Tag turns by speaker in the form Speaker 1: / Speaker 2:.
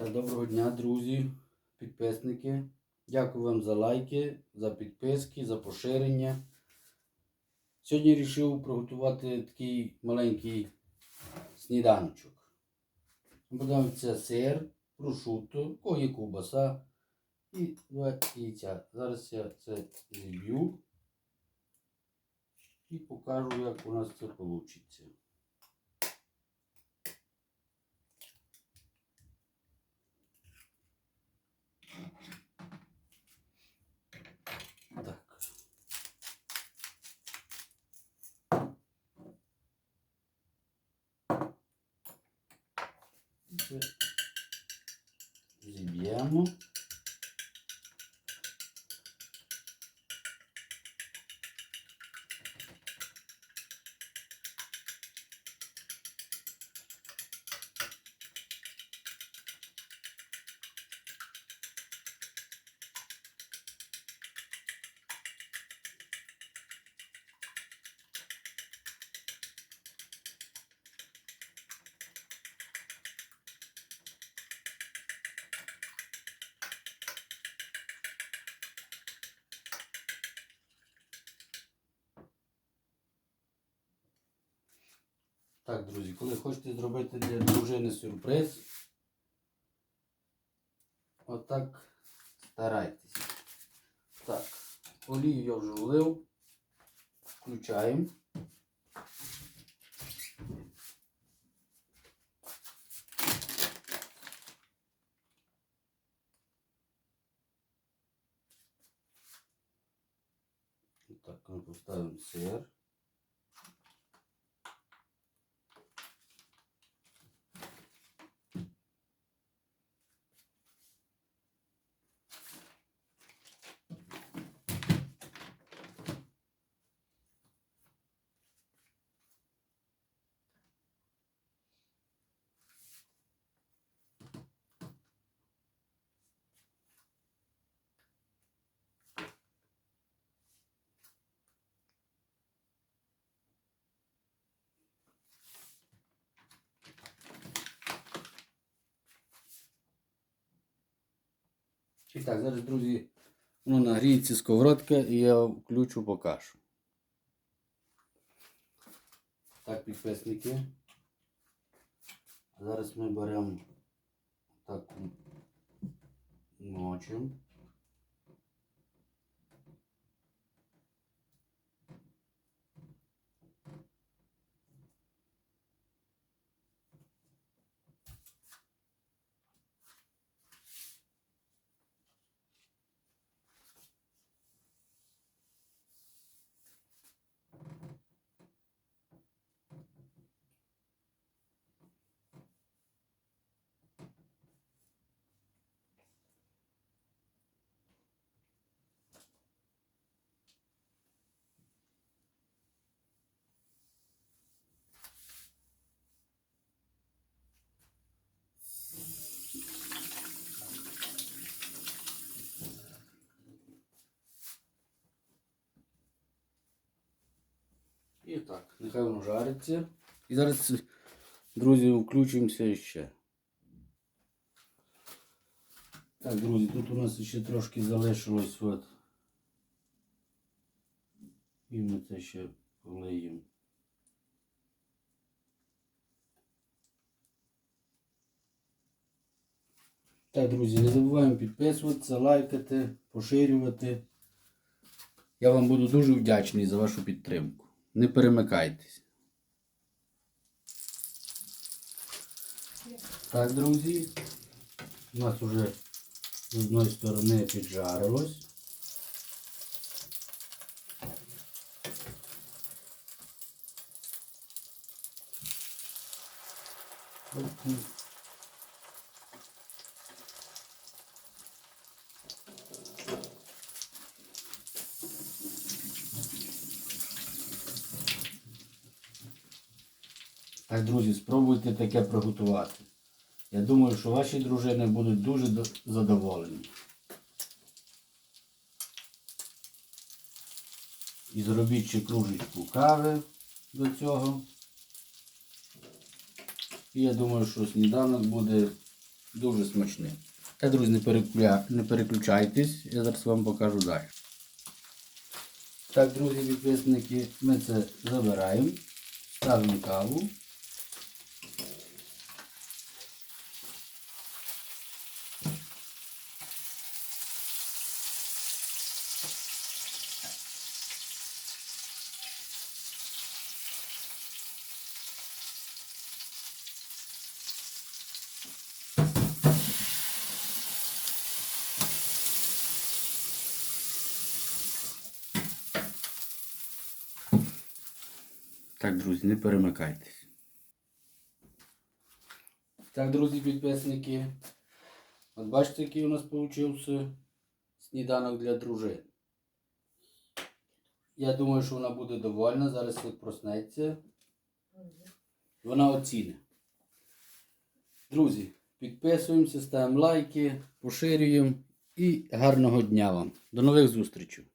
Speaker 1: Доброго дня, друзі, підписники. Дякую вам за лайки, за підписки, за поширення. Сьогодні вирішив приготувати такий маленький сніданочок. Це сир, прошутто, кого є ковбаса і два яйця. Зараз я це зіб'ю і покажу, як у нас це вийде. Зіб'ємо. Так, друзі, коли хочете зробити для дружини сюрприз, отак старайтесь. Так, олію я вже влив. Включаємо. Так, ми поставимо сир. І так, зараз, друзі, воно нагріється сковородка і я включу покажу. Так, підписники. Зараз ми беремо так мочимо. І так, нехай воно жариться. І зараз, друзі, включимося ще. Так, друзі, тут у нас ще трошки залишилось от. І ми це ще полиємо. Так, друзі, не забуваємо підписуватися, лайкати, поширювати. Я вам буду дуже вдячний за вашу підтримку. Не перемикайтесь. Так, друзі. У нас вже з одної сторони піджарилось. От, Так, друзі, спробуйте таке приготувати. Я думаю, що ваші дружини будуть дуже задоволені. І зробіть ще кружечку кави до цього. І я думаю, що сніданок буде Дуже смачне. Та, друзі, не, перекля... не переключайтесь, я зараз вам покажу далі. Так, друзі, підписники, ми це забираємо, ставимо каву. Так, друзі, не перемикайтесь. Так, друзі, підписники. От бачите, який у нас вийшов сніданок для дружини. Я думаю, що вона буде довольна. Зараз проснеться. Вона оціне. Друзі, підписуємося, ставимо лайки, поширюємо і гарного дня вам. До нових зустрічей!